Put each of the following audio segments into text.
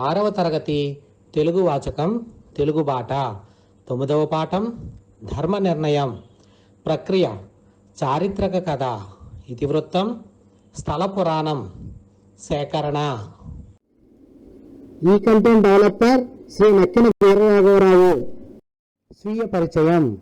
ఆరవ తరగతి తెలుగు వాచకం తెలుగు బాట. తొమ్మిదవ పాఠం ధర్మ నిర్ణయం. ప్రక్రియ చారిత్రక కథ. ఇతివృత్తం స్థల పురాణం. సేకరణ. ఈ కంటెంట్ డెవలపర్ శ్రీ నక్కిన వీరరాఘవరావు. స్వీయ పరిచయం.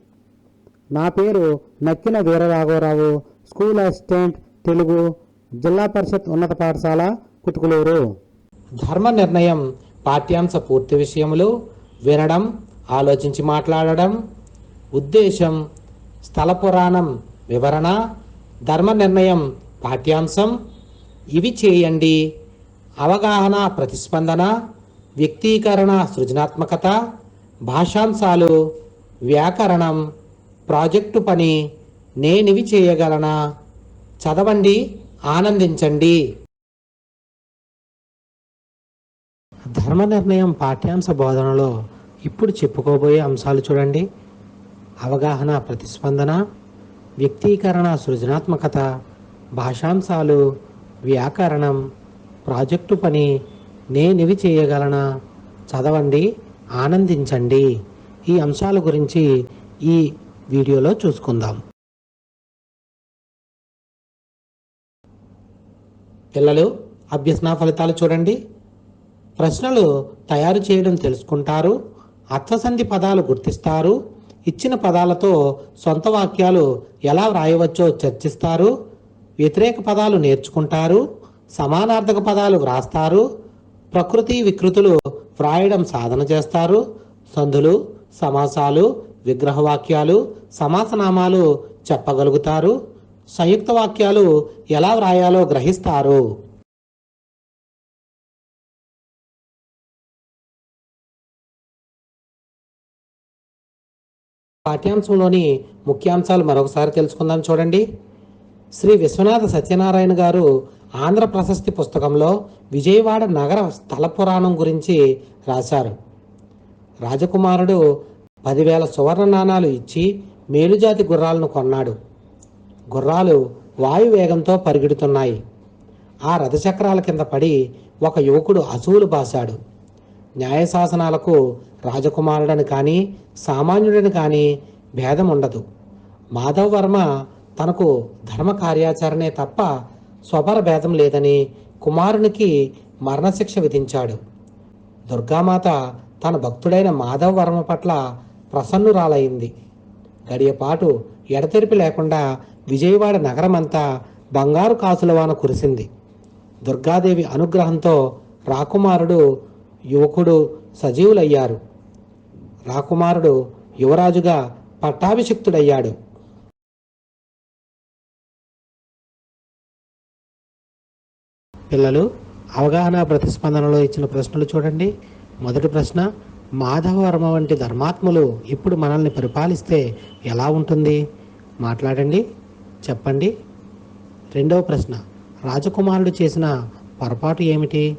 నా పేరు నక్కిన వీరరాఘవరావు స్కూల్ అసిస్టెంట్ తెలుగు జిల్లా పరిషత్ ఉన్నత పాఠశాల కుతుకులూరు. ధర్మ నిర్ణయం పాఠ్యాంశ పూర్తి విషయములు వినడం ఆలోచించి మాట్లాడడం. ఉద్దేశం స్థల పురాణం వివరణ ధర్మ నిర్ణయం పాఠ్యాంశం. ఇవి చేయండి. అవగాహన ప్రతిస్పందన వ్యక్తీకరణ సృజనాత్మకత భాషాంశాలు వ్యాకరణం ప్రాజెక్టు పని నేనివి చేయగలనా? చదవండి ఆనందించండి. ధర్మ నిర్ణయం పాఠ్యాంశ బోధనలో ఇప్పుడు చెప్పుకోబోయే అంశాలు చూడండి. అవగాహన ప్రతిస్పందన వ్యక్తీకరణ సృజనాత్మకత భాషాంశాలు వ్యాకరణం ప్రాజెక్టు పని నేనివి చేయగలనా? చదవండి ఆనందించండి. ఈ అంశాల గురించి ఈ వీడియోలో చూసుకుందాం. పిల్లలు అభ్యసన ఫలితాలు చూడండి. ప్రశ్నలు తయారు చేయడం తెలుసుకుంటారు అర్థసంధి పదాలు గుర్తిస్తారు ఇచ్చిన పదాలతో సొంత వాక్యాలు ఎలా వ్రాయవచ్చో చర్చిస్తారు వ్యతిరేక పదాలు నేర్చుకుంటారు సమానార్థక పదాలు వ్రాస్తారు ప్రకృతి వికృతులు వ్రాయడం సాధన చేస్తారు సంధులు సమాసాలు విగ్రహవాక్యాలు సమాసనామాలు చెప్పగలుగుతారు సంయుక్త వాక్యాలు ఎలా వ్రాయాలో గ్రహిస్తారు. పాఠ్యాంశంలోని ముఖ్యాంశాలు మరొకసారి తెలుసుకుందాం చూడండి. శ్రీ విశ్వనాథ సత్యనారాయణ గారు ఆంధ్ర ప్రశస్తి పుస్తకంలో విజయవాడ నగర స్థల పురాణం గురించి రాశారు. రాజకుమారుడు పదివేల సువర్ణ నాణాలు ఇచ్చి మేలుజాతి గుర్రాలను కొన్నాడు. గుర్రాలు వాయువేగంతో పరిగెడుతున్నాయి. ఆ రథచక్రాల కింద పడి ఒక యువకుడు అసువులు బాశాడు. న్యాయశాసనాలకు రాజకుమారుడని కానీ సామాన్యుడని కానీ భేదం ఉండదు. మాధవ్ వర్మ తనకు ధర్మ కార్యాచరణే తప్ప స్వపర భేదం లేదని కుమారునికి మరణశిక్ష విధించాడు. దుర్గామాత తన భక్తుడైన మాధవ్ వర్మ పట్ల ప్రసన్నురాలైంది. గడియపాటు ఎడతెరిపి లేకుండా విజయవాడ నగరమంతా బంగారు కాసుల వాన కురిసింది. దుర్గాదేవి అనుగ్రహంతో రాకుమారుడు యువకుడు సజీవులయ్యారు. రాకుమారుడు యువరాజుగా పట్టాభిషిక్తుడయ్యాడు. పిల్లలు అవగాహన ప్రతిస్పందనలో ఇచ్చిన ప్రశ్నలు చూడండి. మొదటి ప్రశ్న మాధవవర్మ వంటి ధర్మాత్ములు ఇప్పుడు మనల్ని పరిపాలిస్తే ఎలా ఉంటుంది? మాట్లాడండి చెప్పండి. రెండవ ప్రశ్న రాజకుమారుడు చేసిన పొరపాటు ఏమిటి?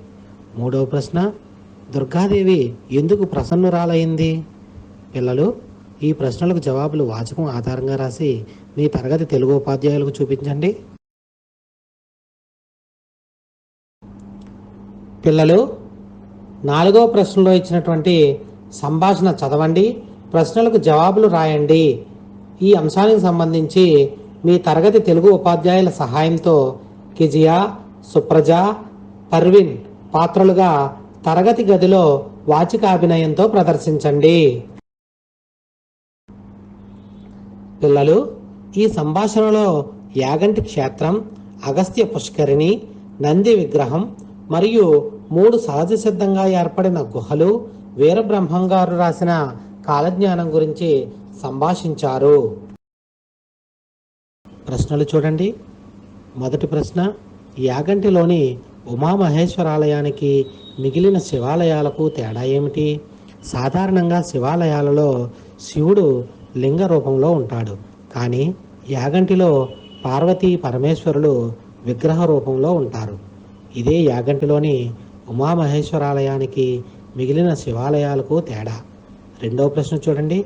మూడవ ప్రశ్న దుర్గాదేవి ఎందుకు ప్రసన్నురాలైంది? పిల్లలు ఈ ప్రశ్నలకు జవాబులు వాచకం ఆధారంగా రాసి మీ తరగతి తెలుగు ఉపాధ్యాయులకు చూపించండి. పిల్లలు నాలుగవ ప్రశ్నలో ఇచ్చినటువంటి సంభాషణ చదవండి ప్రశ్నలకు జవాబులు రాయండి. ఈ అంశానికి సంబంధించి మీ తరగతి తెలుగు ఉపాధ్యాయుల సహాయంతో కిజియా సుప్రజ పర్విన్ పాత్రలుగా తరగతి గదిలో వాచికాభినయంతో ప్రదర్శించండి. పిల్లలు ఈ సంభాషణలో యాగంటి క్షేత్రం అగస్త్య పుష్కరిణి నంది విగ్రహం మరియు మూడు సహజ సిద్ధంగా ఏర్పడిన గుహలు వీరబ్రహ్మం గారు రాసిన కాలజ్ఞానం గురించి సంభాషించారు. ప్రశ్నలు చూడండి. మొదటి ప్రశ్న యాగంటిలోని ఉమామహేశ్వరాలయానికి మిగిలిన శివాలయాలకు తేడా ఏమిటి? సాధారణంగా శివాలయాలలో శివుడు లింగ రూపంలో ఉంటాడు. కానీ యాగంటిలో పార్వతీ పరమేశ్వరులు విగ్రహ రూపంలో ఉంటారు. ఇదే యాగంటిలోని ఉమామహేశ్వరాలయానికి మిగిలిన శివాలయాలకు తేడా. రెండవ ప్రశ్న చూడండి.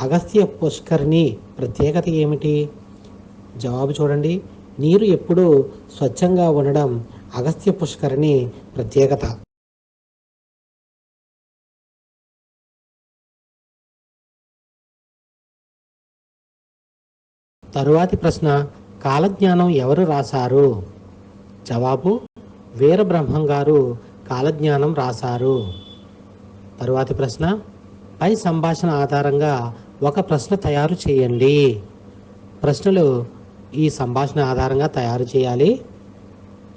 అగస్త్య పుష్కరిణి ప్రత్యేకత ఏమిటి? జవాబు చూడండి. నీరు ఎప్పుడూ స్వచ్ఛంగా ఉండడం అగస్త్య పుష్కరిణి ప్రత్యేకత. తరువాతి ప్రశ్న కాలజ్ఞానం ఎవరు రాశారు? జవాబు వీరబ్రహ్మం గారు కాలజ్ఞానం రాశారు. తరువాతి ప్రశ్న పై సంభాషణ ఆధారంగా ఒక ప్రశ్న తయారు చేయండి. ప్రశ్నలు ఈ సంభాషణ ఆధారంగా తయారు చేయాలి.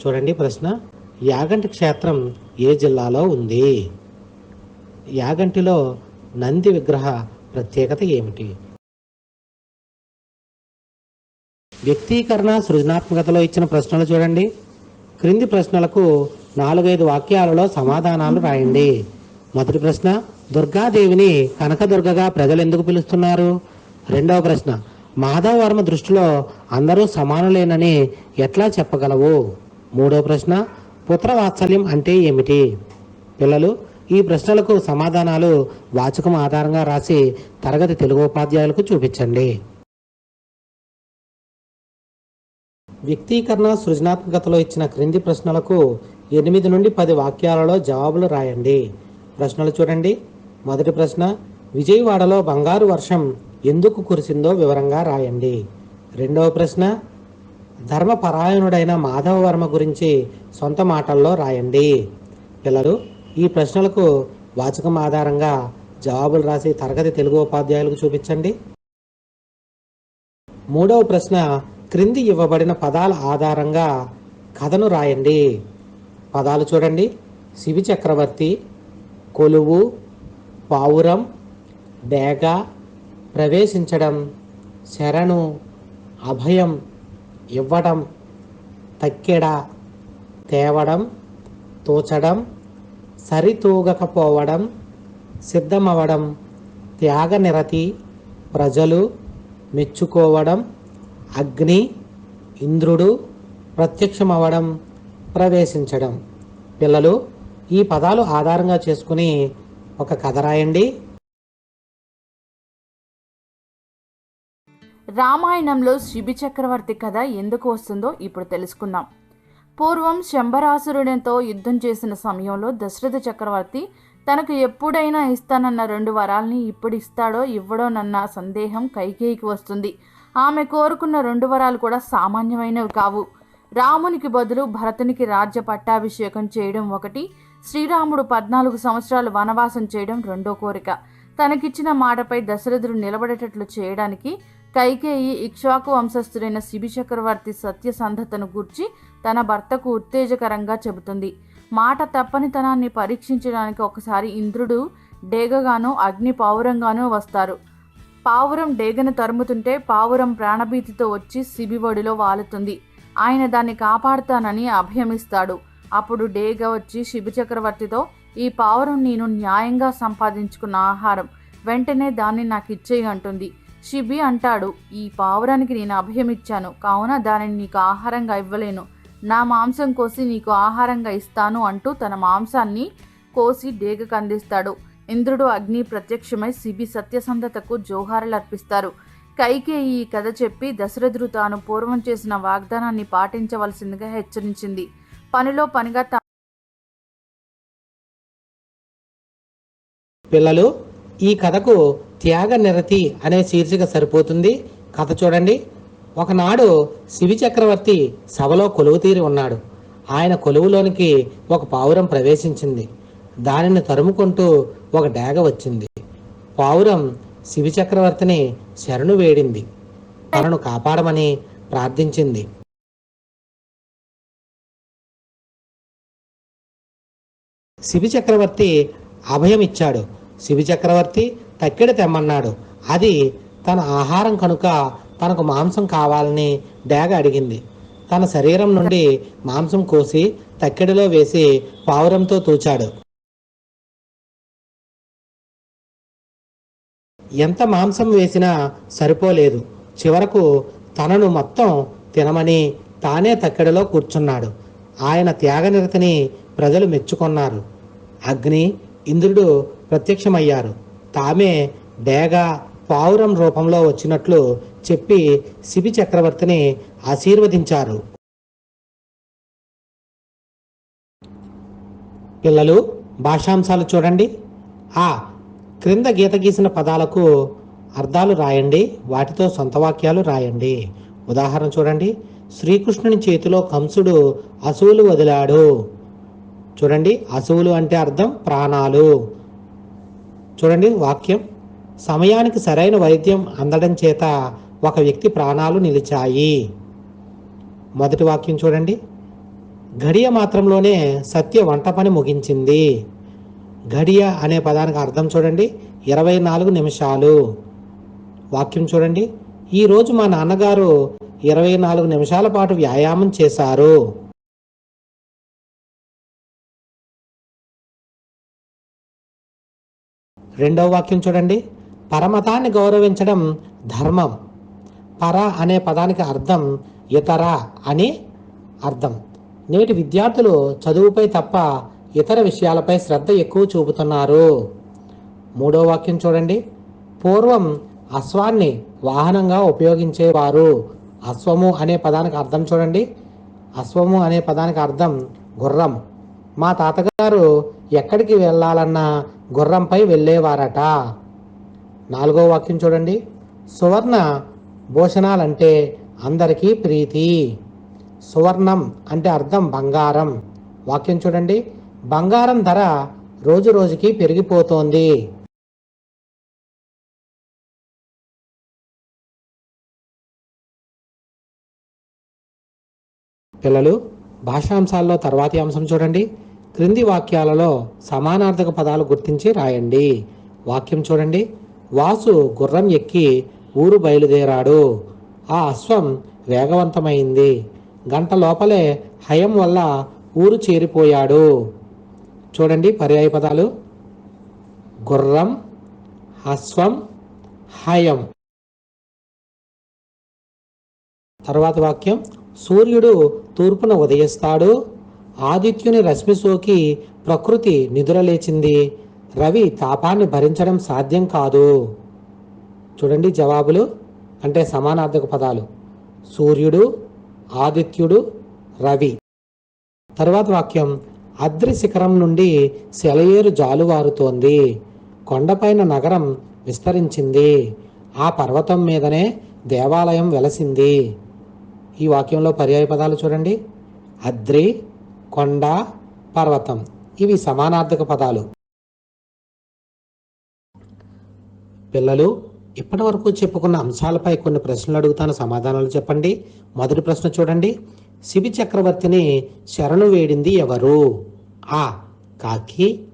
చూడండి ప్రశ్న యాగంటి క్షేత్రం ఏ జిల్లాలో ఉంది? యాగంటిలో నంది విగ్రహ ప్రత్యేకత ఏమిటి? వ్యక్తీకరణ సృజనాత్మకతలో ఇచ్చిన ప్రశ్నలు చూడండి. క్రింది ప్రశ్నలకు నాలుగైదు వాక్యాలలో సమాధానాలు రాయండి. మొదటి ప్రశ్న దుర్గాదేవిని కనకదుర్గగా ప్రజలు ఎందుకు పిలుస్తున్నారు? రెండవ ప్రశ్న మాధవవర్మ దృష్టిలో అందరూ సమానులేనని ఎట్లా చెప్పగలవు? మూడవ ప్రశ్న పుత్రవాత్సల్యం అంటే ఏమిటి? పిల్లలు ఈ ప్రశ్నలకు సమాధానాలు వాచకం ఆధారంగా రాసి తరగతి తెలుగు ఉపాధ్యాయులకు చూపించండి. వ్యక్తీకరణ సృజనాత్మకతలో ఇచ్చిన క్రింది ప్రశ్నలకు ఎనిమిది నుండి పది వాక్యాలలో జవాబులు రాయండి. ప్రశ్నలు చూడండి. మొదటి ప్రశ్న విజయవాడలో బంగారు వర్షం ఎందుకు కురిసిందో వివరంగా రాయండి. రెండవ ప్రశ్న ధర్మపరాయణుడైన మాధవ వర్మ గురించి సొంత మాటల్లో రాయండి. పిల్లలు ఈ ప్రశ్నలకు వాచకం ఆధారంగా జవాబులు రాసి తరగతి తెలుగు ఉపాధ్యాయులకు చూపించండి. మూడవ ప్రశ్న క్రింది ఇవ్వబడిన పదాల ఆధారంగా కథను రాయండి. పదాలు చూడండి. శివి చక్రవర్తి కొలువు పావురం డేగ ప్రవేశించడం శరణు అభయం ఇవ్వడం తక్కెడ తేవడం తోచడం సరితూగకపోవడం సిద్ధమవడం త్యాగనిరతి ప్రజలు మెచ్చుకోవడం అగ్ని ఇంద్రుడు ప్రత్యక్షమవడం ప్రవేశించడం. పిల్లలు ఈ పదాలు ఆధారంగా చేసుకుని ఒక కథ రాయండి. రామాయణంలో శిబి చక్రవర్తి కథ ఎందుకు వస్తుందో ఇప్పుడు తెలుసుకుందాం. పూర్వం శంభరాసురుడితో యుద్ధం చేసిన సమయంలో దశరథ చక్రవర్తి తనకు ఎప్పుడైనా ఇస్తానన్న రెండు వరాల్ని ఇప్పుడు ఇస్తాడో ఇవ్వడోనన్న సందేహం కైకేయికి వస్తుంది. ఆమె కోరుకున్న రెండు వరాలు కూడా సామాన్యమైనవి కావు. రామునికి బదులు భరతునికి రాజ్య పట్టాభిషేకం చేయడం ఒకటి శ్రీరాముడు పద్నాలుగు సంవత్సరాలు వనవాసం చేయడం రెండో కోరిక. తనకిచ్చిన మాటపై దశరథుడు నిలబడేటట్లు చేయడానికి కైకేయి ఇక్ష్వాకు వంశస్థుడైన శిబి చక్రవర్తి సత్యసంధతను గూర్చి తన భర్తకు ఉత్తేజకరంగా చెబుతుంది. మాట తప్పనితనాన్ని పరీక్షించడానికి ఒకసారి ఇంద్రుడు డేగగానో అగ్ని పావురంగానూ వస్తారు. పావురం డేగను తరుముతుంటే పావురం ప్రాణభీతితో వచ్చి శిబివడిలో వాలుతుంది. ఆయన దాన్ని కాపాడుతానని అభయమిస్తాడు. అప్పుడు డేగ వచ్చి శిబి చక్రవర్తితో ఈ పావురం నేను న్యాయంగా సంపాదించుకున్న ఆహారం. వెంటనే దాన్ని నాకు ఇచ్చేయి అంటుంది. శిబి అంటాడు ఈ పావురానికి నేను అభయమిచ్చాను. కావున దానిని నీకు ఆహారంగా ఇవ్వలేను. నా మాంసం కోసి నీకు ఆహారంగా ఇస్తాను అంటూ తన మాంసాన్ని కోసి డేగకు అందిస్తాడు. ఇంద్రుడు అగ్ని ప్రత్యక్షమై శిబి సత్యసంధతకు జోహారాలు అర్పిస్తారు కైకే ఈ కథ చెప్పి దశరథుడు తాను పూర్వం చేసిన వాగ్దానాన్ని పాటించవలసిందిగా హెచ్చరించింది. పనిలో పనిగా తా- పిల్లలు ఈ కథకు త్యాగ నిరతి అనే శీర్షిక సరిపోతుంది. కథ చూడండి. ఒకనాడు శివి చక్రవర్తి సభలో కొలువు తీరి ఉన్నాడు. ఆయన కొలువులోనికి ఒక పావురం ప్రవేశించింది. దానిని తరుముకుంటూ ఒక డేగ వచ్చింది. పావురం శివి చక్రవర్తిని శరణు వేడింది. తనను కాపాడమని ప్రార్థించింది. శివి చక్రవర్తి అభయం ఇచ్చాడు. శివి చక్రవర్తి తక్కెడ తెమ్మన్నాడు. అది తన ఆహారం కనుక తనకు మాంసం కావాలని డేగ అడిగింది. తన శరీరం నుండి మాంసం కోసి తక్కెడలో వేసి పావురంతో తూచాడు. ఎంత మాంసం వేసినా సరిపోలేదు. చివరకు తనను మొత్తం తినమని తానే తక్కెడలో కూర్చున్నాడు. ఆయన త్యాగనిరతిని ప్రజలు మెచ్చుకొన్నారు. అగ్ని ఇంద్రుడు ప్రత్యక్షమయ్యారు. తామే డేగ పావురం రూపంలో వచ్చినట్లు చెప్పి శిబి చక్రవర్తిని ఆశీర్వదించారు. పిల్లలు భాషాంశాలు చూడండి. ఆ క్రింద గీత గీసిన పదాలకు అర్థాలు రాయండి వాటితో సొంత వాక్యాలు రాయండి. ఉదాహరణ చూడండి. శ్రీకృష్ణుని చేతిలో కంసుడు అసువులు వదిలాడు. చూడండి. అసువులు అంటే అర్థం ప్రాణాలు. చూడండి. వాక్యం. సమయానికి సరైన వైద్యం అందడం చేత ఒక వ్యక్తి ప్రాణాలు నిలిచాయి. మొదటి వాక్యం చూడండి. ఘడియ మాత్రంలోనే సత్య వంట పని ముగించింది. ఘడియ అనే పదానికి అర్థం చూడండి. ఇరవై నాలుగు నిమిషాలు. వాక్యం చూడండి. ఈరోజు మా నాన్నగారు ఇరవై నాలుగు నిమిషాల పాటు వ్యాయామం చేశారు. రెండవ వాక్యం చూడండి. పరమతాన్ని గౌరవించడం ధర్మం. పర అనే పదానికి అర్థం ఇతర అని అర్థం. నేటి విద్యార్థులు చదువుపై తప్ప ఇతర విషయాలపై శ్రద్ధ ఎక్కువ చూపుతున్నారు. మూడో వాక్యం చూడండి. పూర్వం అశ్వాన్ని వాహనంగా ఉపయోగించేవారు. అశ్వము అనే పదానికి అర్థం చూడండి. అశ్వము అనే పదానికి అర్థం గుర్రం. మా తాతగారు ఎక్కడికి వెళ్ళాలన్నా గుర్రంపై వెళ్ళేవారట. నాలుగో వాక్యం చూడండి. సువర్ణ భూషణాలంటే అందరికీ ప్రీతి. సువర్ణం అంటే అర్థం బంగారం. వాక్యం చూడండి. బంగారం ధర రోజు రోజుకి పెరిగిపోతోంది. పిల్లలు భాషాంశాల్లో తర్వాతి అంశం చూడండి. క్రింది వాక్యాలలో సమానార్థక పదాలు గుర్తించి రాయండి. వాక్యం చూడండి. వాసు గుర్రం ఎక్కి ఊరు బయలుదేరాడు. ఆ అశ్వం వేగవంతమైంది. గంట లోపలే హయం వల్ల ఊరు చేరిపోయాడు. చూడండి పర్యాయ పదాలు. గుర్రం అశ్వం హయం. తర్వాత వాక్యం సూర్యుడు తూర్పున ఉదయిస్తాడు ఆదిత్యుని రశ్మి సోకి ప్రకృతి నిదురలేచింది రవి తాపాన్ని భరించడం సాధ్యం కాదు. చూడండి జవాబులు అంటే సమానార్థక పదాలు. సూర్యుడు ఆదిత్యుడు రవి. తర్వాత వాక్యం అద్రి శిఖరం నుండి సెలయేరు జాలువారుతోంది. కొండపైన నగరం విస్తరించింది. ఆ పర్వతం మీదనే దేవాలయం వెలసింది. ఈ వాక్యంలో పర్యాయ పదాలు చూడండి. అద్రి కొండ పర్వతం. ఇవి సమానార్థక పదాలు. పిల్లలు ఇప్పటి వరకు చెప్పుకున్న అంశాలపై కొన్ని ప్రశ్నలు అడుగుతాను. సమాధానాలు చెప్పండి. మొదటి ప్రశ్న చూడండి. శిబి చక్రవర్తిని శరణు వేడింది ఎవరు? ఆ. కాకి.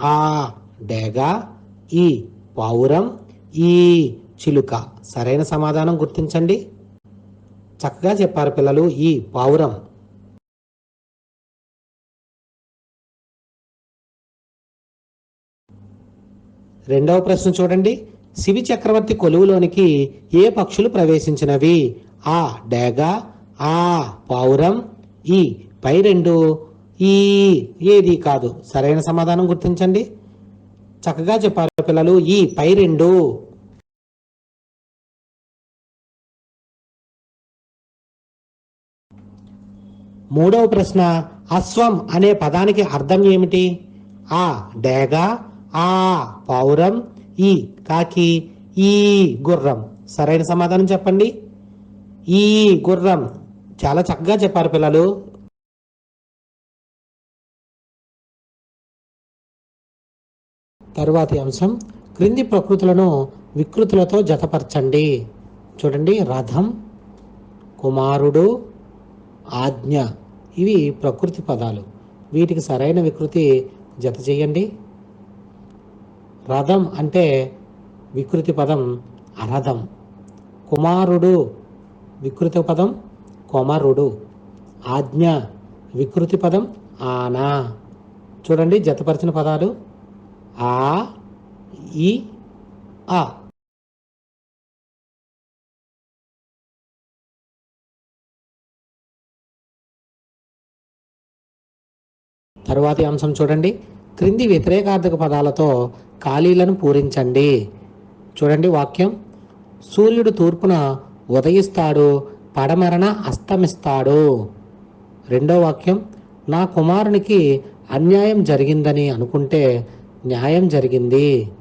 ఆ. డేగా. ఈ. పావురం. ఈ. చిలుక. సరైన సమాధానం గుర్తించండి. చక్కగా చెప్పారు పిల్లలు ఈ పావురం. రెండవ ప్రశ్న చూడండి. శివి చక్రవర్తి కొలువులోనికి ఏ పక్షులు ప్రవేశించినవి? ఆ. డేగ. ఆ పావురం ఈ పై రెండు ఈ ఏది కాదు. సరైన సమాధానం గుర్తించండి. చక్కగా చెప్పారు పిల్లలు ఈ పై రెండు. మూడవ ప్రశ్న అశ్వం అనే పదానికి అర్థం ఏమిటి? ఆ డేగ ఆ పావురం ఈ కాకి ఈ గుర్రం. సరైన సమాధానం చెప్పండి. ఈ గుర్రం. చాలా చక్కగా చెప్పారు పిల్లలు. తరువాతి అంశం క్రింది ప్రకృతులను వికృతులతో జతపరచండి. చూడండి రథం కుమారుడు ఆజ్ఞ ఇవి ప్రకృతి పదాలు. వీటికి సరైన వికృతి జత చేయండి. రథం అంటే వికృతి పదం అరథం. కుమారుడు వికృతి పదం కొమరుడు. ఆజ్ఞ వికృతి పదం ఆనా. చూడండి జతపరిచిన పదాలు. ఆ ఈ ఆ తరువాతి అంశం చూడండి. క్రింది వ్యతిరేకార్థక పదాలతో ఖాళీలను పూరించండి. చూడండి వాక్యం. సూర్యుడు తూర్పున ఉదయిస్తాడు పడమరన అస్తమిస్తాడు. రెండో వాక్యం నా కుమారునికి అన్యాయం జరిగిందని అనుకుంటే న్యాయం జరిగింది.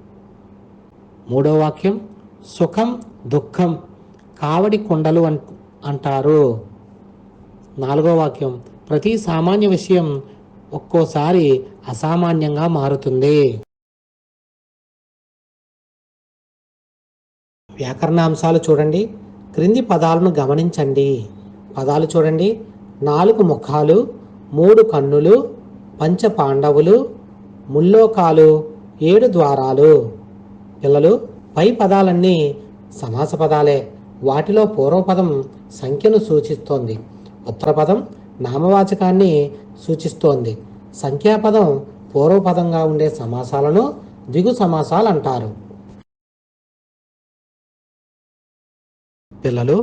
మూడో వాక్యం సుఖం దుఃఖం కావడి కుండలు అన్ అంటారు. నాలుగో వాక్యం ప్రతి సామాన్య విషయం ఒక్కోసారి అసామాన్యంగా మారుతుంది. వ్యాకరణ అంశాలు చూడండి. క్రింది పదాలను గమనించండి. పదాలు చూడండి. నాలుగు ముఖాలు మూడు కన్నులు పంచ పాండవులు ముల్లోకాలు ఏడు ద్వారాలు. పిల్లలు పై పదాలన్నీ సమాస పదాలే. వాటిలో పూర్వపదం సంఖ్యను సూచిస్తోంది. ఉత్తరపదం నామవాచకాన్ని సూచిస్తోంది. సంఖ్యాపదం పూర్వపదంగా ఉండే సమాసాలను దిగు సమాసాలు అంటారు. పిల్లలు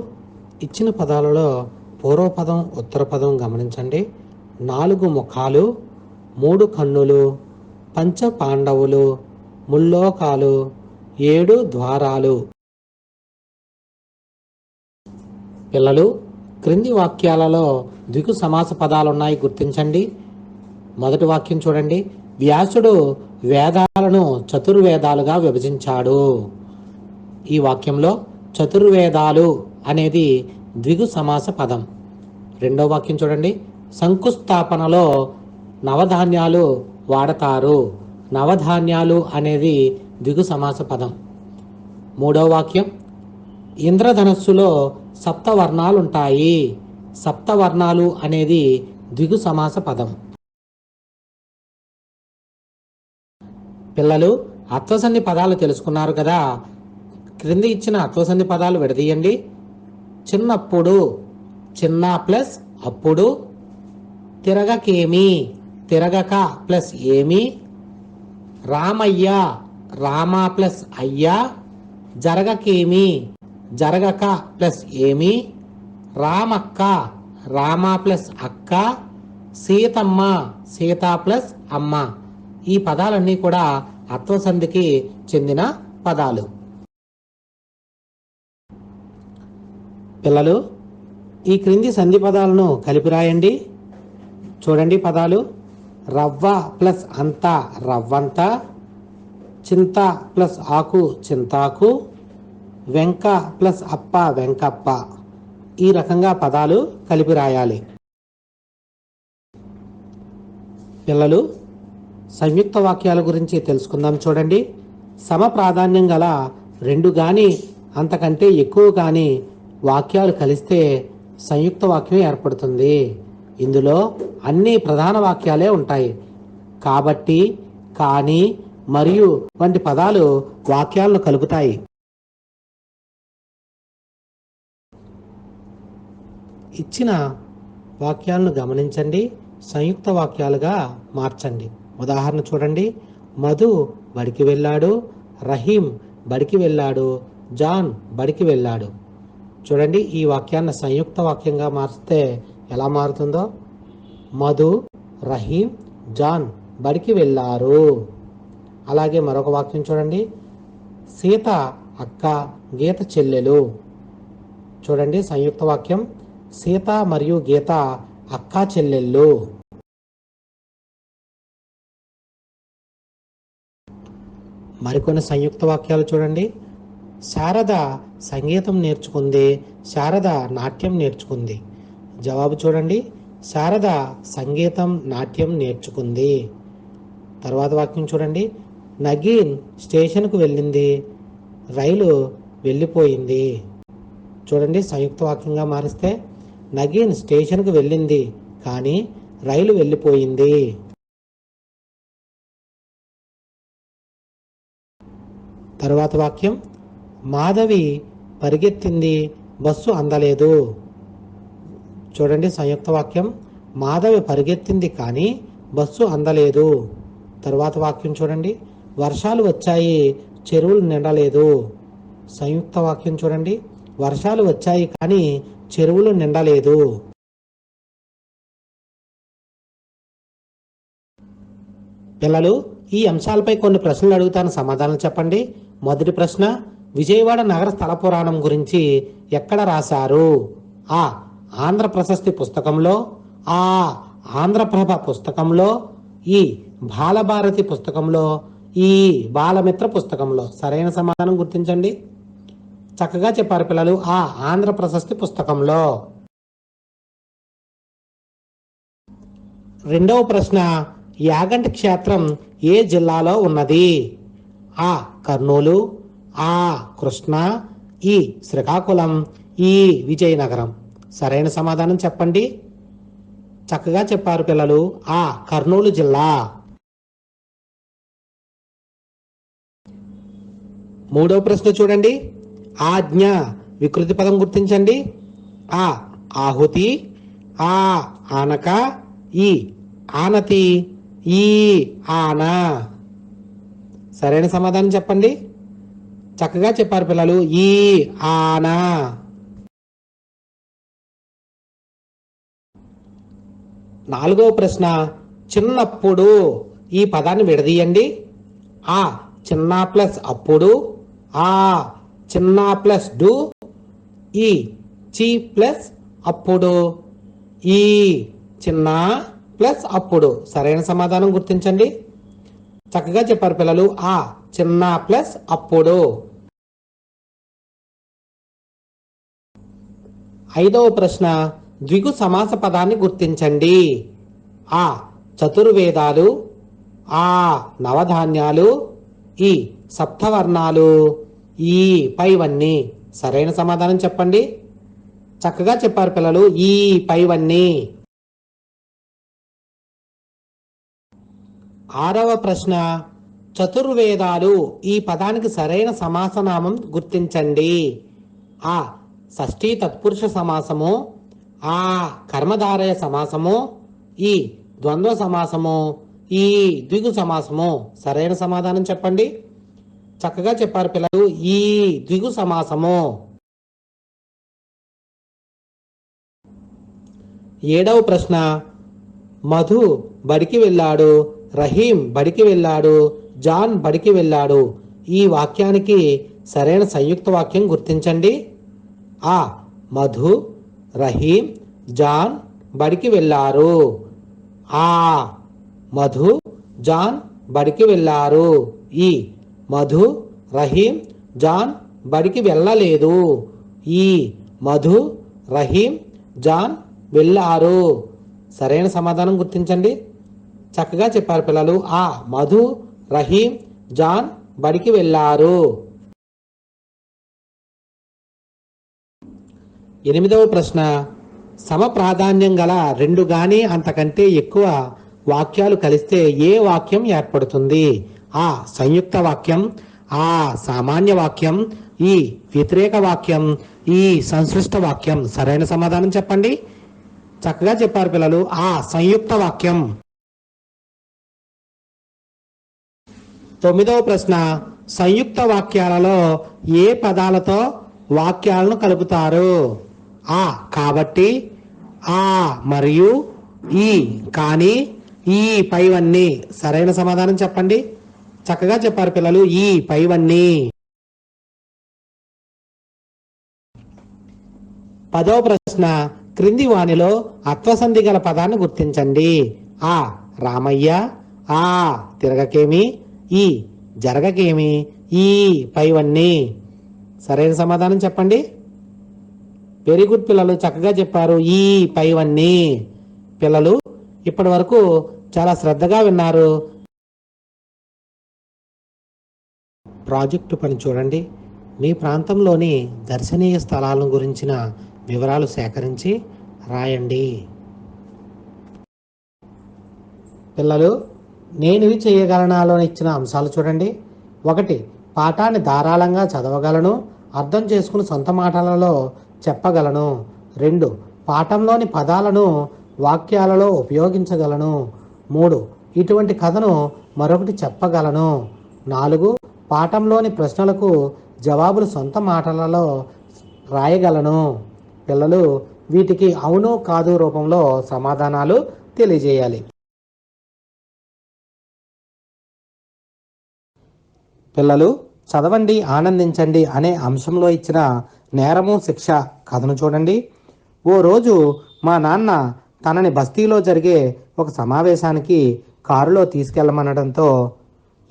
ఇచ్చిన పదాలలో పూర్వపదం ఉత్తరపదం గమనించండి. నాలుగు ముఖాలు మూడు కన్నులు పంచ పాండవులు ముల్లోకాలు ఏడు ద్వారాలు. పిల్లలు క్రింది వాక్యాలలో ద్విగు సమాస పదాలున్నాయి గుర్తించండి. మొదటి వాక్యం చూడండి. వ్యాసుడు వేదాలను చతుర్వేదాలుగా విభజించాడు. ఈ వాక్యంలో చతుర్వేదాలు అనేది ద్విగు సమాస పదం. రెండో వాక్యం చూడండి. శంకుస్థాపనలో నవధాన్యాలు వాడతారు. నవధాన్యాలు అనేది ద్విగు సమాస పదం. మూడో వాక్యం. ఇంద్రధనస్సులో సప్తవర్ణాలు ఉంటాయి సప్తవర్ణాలు అనేది ద్విగు సమాస పదం. పిల్లలు అత్వసన్ని పదాలు తెలుసుకున్నారు కదా. క్రింది ఇచ్చిన అత్వసంధి పదాలు విడదీయండి. చిన్నప్పుడు చిన్న ప్లస్ అప్పుడు తిరగకేమి తిరగక ప్లస్ ఏమి రామయ్య రామ ప్లస్ అయ్యా జరగకేమి జరగక ప్లస్ ఏమి రామక్క రామ ప్లస్ అక్క సీతమ్మ సీత ప్లస్ అమ్మ. ఈ పదాలన్నీ కూడా అత్వసంధికి చెందిన పదాలు. పిల్లలు ఈ క్రింది సంధి పదాలను కలిపి రాయండి. చూడండి పదాలు. రవ్వ ప్లస్ అంత రవ్వంత. చింత ప్లస్ ఆకు చింతాకు. వెంక ప్లస్ అప్ప వెంకప్ప. ఈ రకంగా పదాలు కలిపి రాయాలి. పిల్లలు సంయుక్త వాక్యాల గురించి తెలుసుకుందాం చూడండి. సమ ప్రాధాన్యం గల రెండు కానీ అంతకంటే ఎక్కువ కానీ వాక్యాలు కలిస్తే సంయుక్త వాక్యం ఏర్పడుతుంది. ఇందులో అన్ని ప్రధాన వాక్యాలే ఉంటాయి. కాబట్టి కానీ మరియు వంటి పదాలు వాక్యాలను కలుపుతాయి. ఇచ్చిన వాక్యాలను గమనించండి సంయుక్త వాక్యాలుగా మార్చండి. ఉదాహరణ చూడండి. మధు బడికి వెళ్ళాడు రహీం బడికి వెళ్ళాడు జాన్ బడికి వెళ్ళాడు. చూడండి ఈ వాక్యాన్ని సంయుక్త వాక్యంగా మారిస్తే ఎలా మారుతుందో? మధు రహీం జాన్ బడికి వెళ్ళారు. అలాగే మరొక వాక్యం చూడండి. సీత అక్క గీత చెల్లెలు. చూడండి సంయుక్త వాక్యం. సీత మరియు గీత అక్క చెల్లెళ్ళు. మరికొన్ని సంయుక్త వాక్యాలు చూడండి. శారద సంగీతం నేర్చుకుంది శారద నాట్యం నేర్చుకుంది. జవాబు చూడండి. శారద సంగీతం నాట్యం నేర్చుకుంది. తర్వాత వాక్యం చూడండి. నగీన్ స్టేషన్కు వెళ్ళింది. రైలు వెళ్ళిపోయింది. చూడండి సంయుక్త వాక్యంగా మారిస్తే నగీన్ స్టేషన్కు వెళ్ళింది కానీ రైలు వెళ్ళిపోయింది. తర్వాత వాక్యం. మాధవి పరిగెత్తింది. బస్సు అందలేదు. చూడండి సంయుక్త వాక్యం. మాధవి పరిగెత్తింది కానీ బస్సు అందలేదు. తర్వాత వాక్యం చూడండి. వర్షాలు వచ్చాయి చెరువులు నిండలేదు. సంయుక్త వాక్యం చూడండి. వర్షాలు వచ్చాయి కానీ చెరువులు నిండలేదు. పిల్లలు ఈ అంశాలపై కొన్ని ప్రశ్నలు అడుగుతాను. సమాధానం చెప్పండి. మొదటి ప్రశ్న విజయవాడ నగర స్థల పురాణం గురించి ఎక్కడ రాశారు? ఆ. ఆంధ్ర ప్రశస్తి పుస్తకంలో ఆ. ఆంధ్రప్రభ పుస్తకంలో ఈ. బాలభారతి పుస్తకంలో ఈ. బాలమిత్ర పుస్తకంలో. సరైన సమాధానం గుర్తించండి. చక్కగా చెప్పారు పిల్లలు ఆ. ఆంధ్ర ప్రశస్తి పుస్తకంలో. రెండవ ప్రశ్న యాగంటి క్షేత్రం ఏ జిల్లాలో ఉన్నది? ఆ. కర్నూలు ఆ కృష్ణ ఈ శ్రీకాకుళం ఈ విజయనగరం. సరైన సమాధానం చెప్పండి. చక్కగా చెప్పారు పిల్లలు. ఆ కర్నూలు జిల్లా. మూడవ ప్రశ్న చూడండి. ఆజ్ఞ వికృతి పదం గుర్తించండి. ఆ ఆహుతి ఆ ఆనక ఈ ఆనతి ఈ ఆన. సరైన సమాధానం చెప్పండి. చక్కగా చెప్పారు పిల్లలు. ఈ ఆనా నాలుగవ ప్రశ్న. చిన్నప్పుడు ఈ పదాన్ని విడదీయండి. ఆ చిన్న ప్లస్ అప్పుడు. ఆ చిన్న ప్లస్ డు. ఈ చి ప్లస్ అప్పుడు. ఈ చిన్న ప్లస్ అప్పుడు. సరైన సమాధానం గుర్తించండి. చక్కగా చెప్పారు పిల్లలు. ఆ చిన్న ప్లస్ అప్పుడు. ఐదవ ప్రశ్న ద్విగు సమాస పదాన్ని గుర్తించండి. ఆ చతుర్వేదాలు ఆ నవధాన్యాలు ఈ సప్తవర్ణాలు ఈ పైవన్నీ. సరైన సమాధానం చెప్పండి. చక్కగా చెప్పారు పిల్లలు ఈ పైవన్నీ. ఆరవ ప్రశ్న చతుర్వేదాలు ఈ పదానికి సరైన సమాసనామం గుర్తించండి. ఆ షష్ఠీ తత్పురుష సమాసము ఆ కర్మధారయ సమాసము ఈ ద్వంద్వ సమాసము ఈ ద్విగు సమాసము. సరైన సమాధానం చెప్పండి. చక్కగా చెప్పారు పిల్లలు ఈ ద్విగు సమాసము. ఏడవ ప్రశ్న మధు బడికి వెళ్ళాడు రహీం బడికి వెళ్ళాడు జాన్ బడికి వెళ్ళాడు. ఈ వాక్యానికి సరైన సంయుక్త వాక్యం గుర్తించండి. ఆ మధు రహీం జాన్ బడికి వెళ్ళారు. ఆ మధు జాన్ బడికి వెళ్ళారు. ఈ మధు రహీం జాన్ బడికి వెళ్ళలేదు. ఈ మధు రహీం జాన్ వెళ్ళారు. సరైన సమాధానం గుర్తించండి. చక్కగా చెప్పారు పిల్లలు. ఆ మధు రహీం జాన్ బడికి వెళ్ళారు. ఎనిమిదవ ప్రశ్న సమ ప్రాధాన్యం గల రెండు గాని అంతకంటే ఎక్కువ వాక్యాలు కలిస్తే ఏ వాక్యం ఏర్పడుతుంది? ఆ సంయుక్త వాక్యం ఆ సామాన్య వాక్యం ఈ వ్యతిరేక వాక్యం ఈ సంశ్లిష్ట వాక్యం. సరైన సమాధానం చెప్పండి. చక్కగా చెప్పారు పిల్లలు. ఆ సంయుక్త వాక్యం. తొమ్మిదవ ప్రశ్న సంయుక్త వాక్యాలలో ఏ పదాలతో వాక్యాలను కలుపుతారు? ఆ కాబట్టి ఆ మరియు ఈ కానీ ఈ పైవన్నీ. సరైన సమాధానం చెప్పండి. చక్కగా చెప్పారు పిల్లలు ఈ పైవన్నీ. పదో ప్రశ్న క్రింది వాణిలో అత్వసంధి గల పదాన్ని గుర్తించండి. ఆ రామయ్య ఆ తిరగకేమి ఈ జరగకేమి ఈ పైవన్నీ. సరైన సమాధానం చెప్పండి. వెరీ గుడ్ పిల్లలు చక్కగా చెప్పారు ఈ పైవన్నీ. పిల్లలు ఇప్పటి వరకు చాలా శ్రద్ధగా విన్నారు. ప్రాజెక్టు పని చూడండి. మీ ప్రాంతంలోని దర్శనీయ స్థలాలను గురించిన వివరాలు సేకరించి రాయండి. పిల్లలు నేను ఇవి చేయగలనాలో ఇచ్చిన అంశాలు చూడండి. ఒకటి పాఠాన్ని ధారాళంగా చదవగలను. అర్థం చేసుకుని సొంత మాటలలో చెప్పగలను. రెండు పాఠంలోని పదాలను వాక్యాలలో ఉపయోగించగలను. మూడు ఇటువంటి కథను మరొకటి చెప్పగలను. నాలుగు పాఠంలోని ప్రశ్నలకు జవాబులు సొంత మాటలలో రాయగలను. పిల్లలు వీటికి అవును కాదు రూపంలో సమాధానాలు తెలియజేయాలి. పిల్లలు చదవండి ఆనందించండి అనే అంశంలో ఇచ్చిన నేరము శిక్ష కథను చూడండి. ఓ రోజు మా నాన్న తనని బస్తీలో జరిగే ఒక సమావేశానికి కారులో తీసుకెళ్ళమనడంతో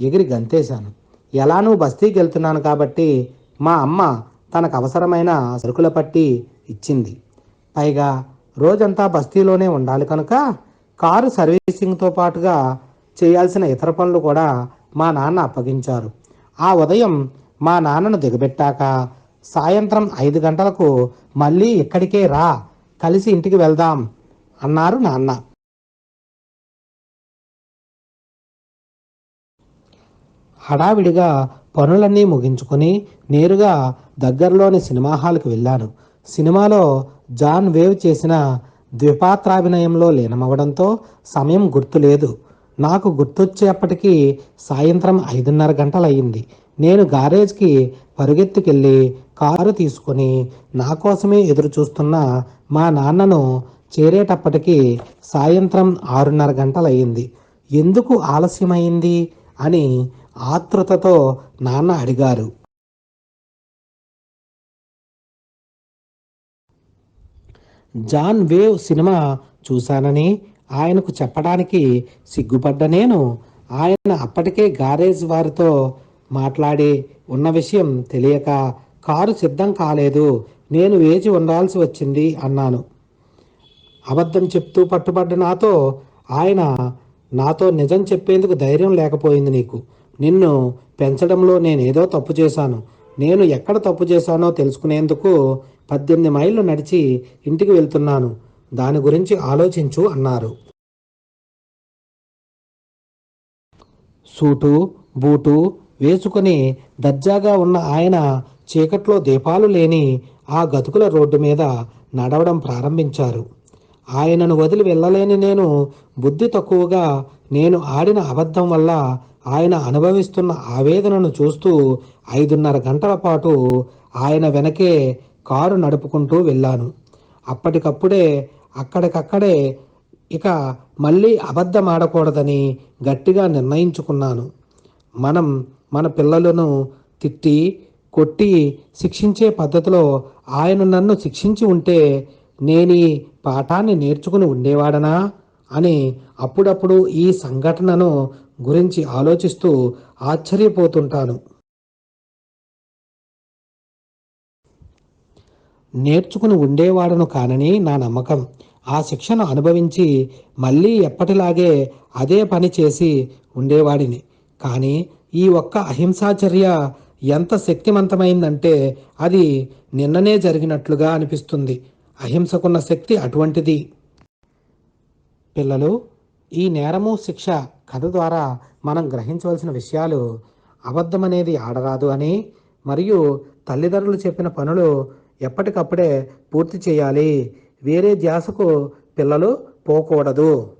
ఎగిరి గంతేశాను. ఎలానూ బస్తీకి వెళ్తున్నాను కాబట్టి మా అమ్మ తనకు అవసరమైన సరుకుల పట్టి ఇచ్చింది. పైగా రోజంతా బస్తీలోనే ఉండాలి కనుక కారు సర్వీసింగ్తో పాటుగా చేయాల్సిన ఇతర పనులు కూడా మా నాన్న అప్పగించారు. ఆ ఉదయం మా నాన్నను దిగబెట్టాక సాయంత్రం ఐదు గంటలకు మళ్ళీ ఇక్కడికే రా కలిసి ఇంటికి వెళ్దాం అన్నారు నాన్న. హడావిడిగా పనులన్నీ ముగించుకొని నేరుగా దగ్గరలోని సినిమా హాల్కి వెళ్ళాను. సినిమాలో జాన్ వేవ్ చేసిన ద్విపాత్రాభినయంలో లీనమవడంతో సమయం గుర్తులేదు. నాకు గుర్తొచ్చేప్పటికీ సాయంత్రం ఐదున్నర గంటలయ్యింది. నేను గారేజ్కి పరుగెత్తుకెళ్ళి కారు తీసుకొని నా కోసమే ఎదురు చూస్తున్న మా నాన్నను చేరేటప్పటికీ సాయంత్రం ఆరున్నర గంటలయ్యింది. ఎందుకు ఆలస్యమైంది? అని ఆతృతతో నాన్న అడిగారు. జాన్ వేవ్ సినిమా చూశానని ఆయనకు చెప్పడానికి సిగ్గుపడ్డ నేను ఆయన అప్పటికే గారేజ్ వారితో మాట్లాడి ఉన్న విషయం తెలియక కారు సిద్ధం కాలేదు. నేను వేచి ఉండాల్సి వచ్చింది అన్నాను. అబద్ధం చెప్తూ పట్టుబడ్డ నాతో ఆయన నాతో నిజం చెప్పేందుకు ధైర్యం లేకపోయింది నీకు. నిన్ను పెంచడంలో నేనేదో తప్పు చేశాను. నేను ఎక్కడ తప్పు చేశానో తెలుసుకునేందుకు పద్దెనిమిది మైళ్ళు నడిచి ఇంటికి వెళ్తున్నాను. దాని గురించి ఆలోచించు అన్నారు. సూటు బూటు వేసుకుని దర్జాగా ఉన్న ఆయన చీకట్లో దీపాలు లేని ఆ గతుకుల రోడ్డు మీద నడవడం ప్రారంభించారు. ఆయనను వదిలి వెళ్ళలేని నేను బుద్ధి తక్కువగా నేను ఆడిన అబద్ధం వల్ల ఆయన అనుభవిస్తున్న ఆవేదనను చూస్తూ ఐదున్నర గంటల పాటు ఆయన వెనకే కారు నడుపుకుంటూ వెళ్ళాను. అప్పటికప్పుడే అక్కడికక్కడే ఇక మళ్ళీ అబద్ధం ఆడకూడదని గట్టిగా నిర్ణయించుకున్నాను. మనం మన పిల్లలను తిట్టి కొట్టి శిక్షించే పద్ధతిలో ఆయన నన్ను శిక్షించి ఉంటే నేను పాఠాన్ని నేర్చుకుని ఉండేవాడనా? అని అప్పుడప్పుడు ఈ సంఘటనను గురించి ఆలోచిస్తూ ఆశ్చర్యపోతుంటాను. నేర్చుకుని ఉండేవాడను కానని నా నమ్మకం. ఆ శిక్షను అనుభవించి మళ్ళీ ఎప్పటిలాగే అదే పని చేసి ఉండేవాడిని. కానీ ఈ ఒక్క అహింసాచర్య ఎంత శక్తివంతమైందంటే అది నిన్ననే జరిగినట్లుగా అనిపిస్తుంది. అహింసకున్న శక్తి అటువంటిది. పిల్లలు ఈ నేరము శిక్ష కథ ద్వారా మనం గ్రహించవలసిన విషయాలు అబద్ధమనేది ఆడరాదు అని మరియు తల్లిదండ్రులు చెప్పిన పనులు ఎప్పటికప్పుడే పూర్తి చేయాలి. వేరే ధ్యాసకు పిల్లలు పోకూడదు.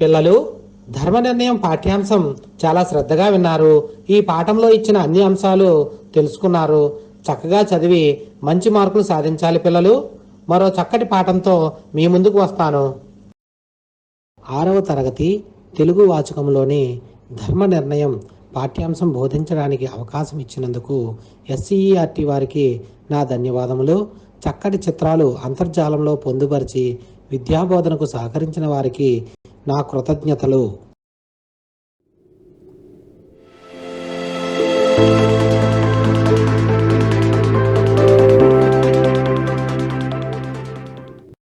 పిల్లలు ధర్మ నిర్ణయం పాఠ్యాంశం చాలా శ్రద్ధగా విన్నారు. ఈ పాఠంలో ఇచ్చిన అన్ని అంశాలు తెలుసుకున్నారు. చక్కగా చదివి మంచి మార్కులు సాధించాలి పిల్లలు. మరో చక్కటి పాఠంతో మీ ముందుకు వస్తాను. ఆరవ తరగతి తెలుగు వాచకంలోని ధర్మ నిర్ణయం పాఠ్యాంశం బోధించడానికి అవకాశం ఇచ్చినందుకు ఎస్సీఈఆర్టీ వారికి నా ధన్యవాదములు. చక్కటి చిత్రాలు అంతర్జాలంలో పొందుపరిచి విద్యాబోధనకు సహకరించిన వారికి నా కృతజ్ఞతలు.